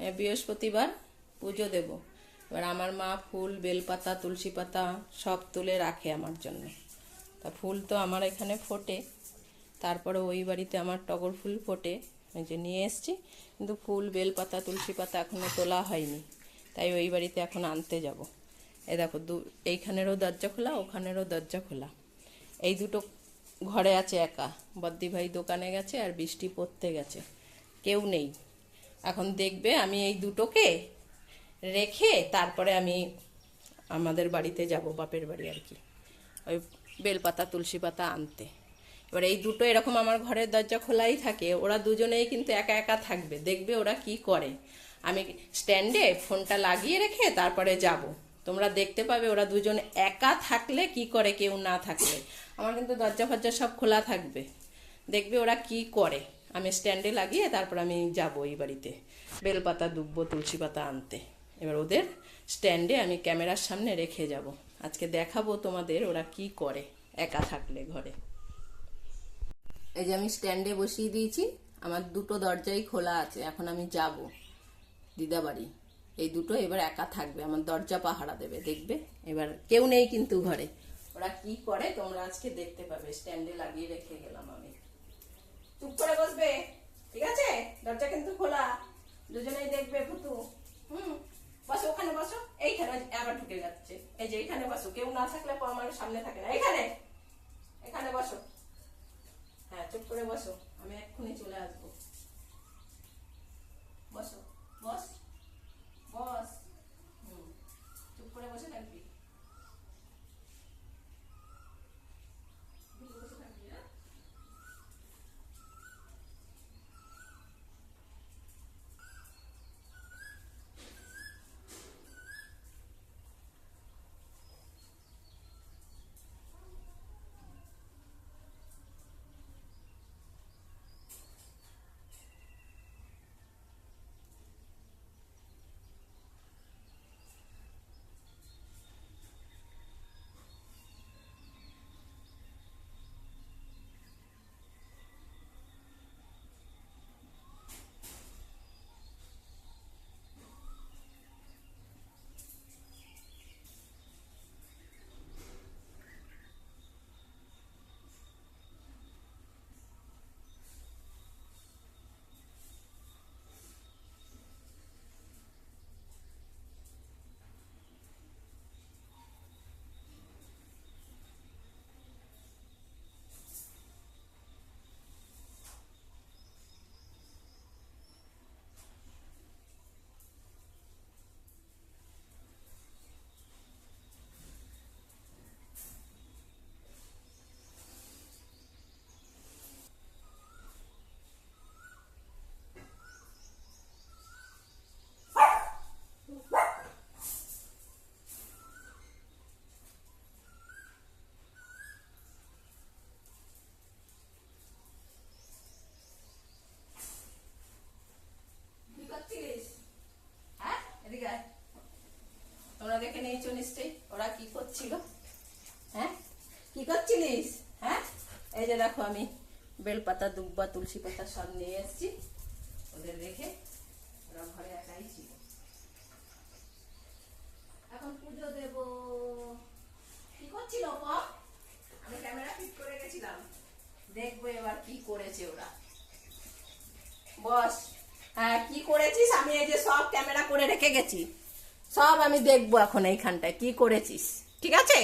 এ, বৃহস্পতিবার পুজো দেব। এবার আমার মা ফুল বেলপাতা তুলসী পাতা সব তুলে রাখে আমার জন্য। তা ফুল তো আমার এখানে ফোটে। তারপরে ওই বাড়িতে আমার টগর ফুল ফোটে। ওই যে নিয়ে এসছি। কিন্তু ফুল বেলপাতা তুলসী পাতা এখনও তোলা হয়নি। তাই ওই বাড়িতে এখন আনতে যাব। এ দেখো দু এইখানেরও দরজা খোলা ওখানেরও দরজা খোলা। এই দুটো ঘরে আছে একা। বদ্দি ভাই দোকানে গেছে আর বৃষ্টি পড়তে গেছে। কেউ নেই। এখন দেখবে আমি এই দুটোকে রেখে তারপরে আমি আমাদের বাড়িতে যাব, বাপের বাড়ি আর কি। ওই বেলপাতা তুলসী পাতা আনতে। এবার এই দুটো এরকম আমার ঘরের দরজা খোলাই থাকে, ওরা দুজনেই কিন্তু একা একা থাকবে, দেখবে ওরা কি করে। আমি স্ট্যান্ডে ফোনটা লাগিয়ে রেখে তারপরে যাব। তোমরা দেখতে পাবে ওরা দুজন একা থাকলে কি করে, কেউ না থাকলে। আমার কিন্তু দরজা ফরজা সব খোলা থাকবে। দেখবে ওরা কি করে। আমি স্ট্যান্ডে লাগিয়ে তারপর আমি যাব এই বাড়িতে। বেলপাতা দুব্বো, তুলসী পাতা আনতে। এবার ওদের স্ট্যান্ডে আমি ক্যামেরার সামনে রেখে যাব। আজকে দেখাবো তোমাদের ওরা কি করে একা থাকলে ঘরে। এই যে আমি স্ট্যান্ডে বসিয়ে দিয়েছি, আমার দুটো দরজাই খোলা আছে, এখন আমি যাব দিদা বাড়ি এই দুটো এবার একা থাকবে, আমার দরজা পাহারা দেবে, দেখবে? এবার কেউ নেই কিন্তু ঘরে। ওরা কি করে তোমরা আজকে দেখতে পাবে? স্ট্যান্ডে লাগিয়ে রেখে গেলাম আমি। চুপ করে বসবে, ঠিক আছে? দরজা কিন্তু খোলা। দুজনেই দেখবে ফুতু হুম, বসো, ওখানে বসো। এইখানে আবার ঢুকে যাচ্ছে। এই যে এইখানে বসো। কেউ না থাকলে আমার সামনে থাকে না। এখানে এখানে বসো। হ্যাঁ চুপ করে বসো। আমি এক্ষুনি চলে আসব। বস বস। করছিল? হ্যাঁ? কি করছিলিস? হ্যাঁ? এই যে দেখো আমি বেলপাতা দুব্বা তুলসী পাতা সব নিয়ে এসেছি। ওদের রেখে ওরা ঘরে একাই ছিল। এখন পুজো দেব। কি করছিল কম আমি ক্যামেরা ফিট করে গেছিলাম দেখব এবার কি করেছে ওরা। বস হ্যাঁ কি করেছিস? আমি এই যে সব ক্যামেরা করে রেখে গেছি। সব আমি দেখব এখন এইখানটায়। কি করেছিস? ঠিক আছে?